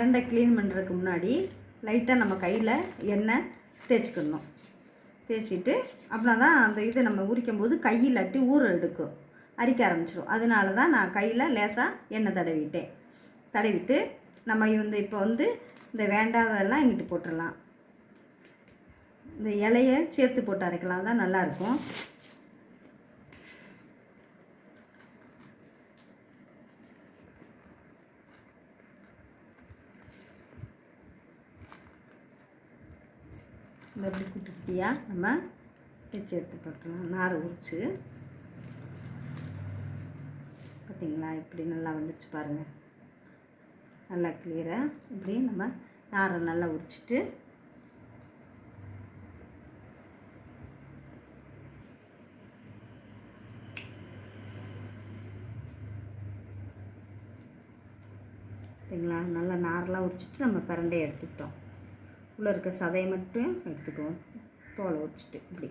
பிரண்டை க்ளீன் பண்ணுறதுக்கு முன்னாடி லைட்டாக நம்ம கையில் எண்ணெய் தேய்ச்சிக்கணும் தேய்ச்சிட்டு அப்படின்னா தான் அந்த இதை நம்ம உரிக்கும் போது கையில் அட்டி ஊற எடுக்கும். அரிக்க ஆரம்பிச்சிடும் அதனால தான் நான் கையில் லேசாக எண்ணெய் தடவிட்டேன். தடவிட்டு நம்ம வந்து இப்போ வந்து இந்த வேண்டாததெல்லாம் இங்கிட்டு போட்டுடலாம். இந்த இலையை சேர்த்து போட்டு அரைக்கலாம். தான் நல்லாயிருக்கும் இந்த இப்படி குட்டி குட்டியாக நம்ம வச்சு எடுத்து போட்டுக்கலாம் நாரை உரிச்சு. பார்த்தீங்களா? இப்படி நல்லா வந்துச்சு பாருங்கள் நல்லா கிளியராக இப்படி நம்ம நாரை நல்லா உரிச்சிட்டு சரிங்களா நல்லா நாரெலாம் உரிச்சிட்டு நம்ம பிரண்டையை எடுத்துக்கிட்டோம். உள்ளே இருக்க சதையை மட்டும் எடுத்துக்குவோம். தோலை உரிச்சிட்டு இப்படி.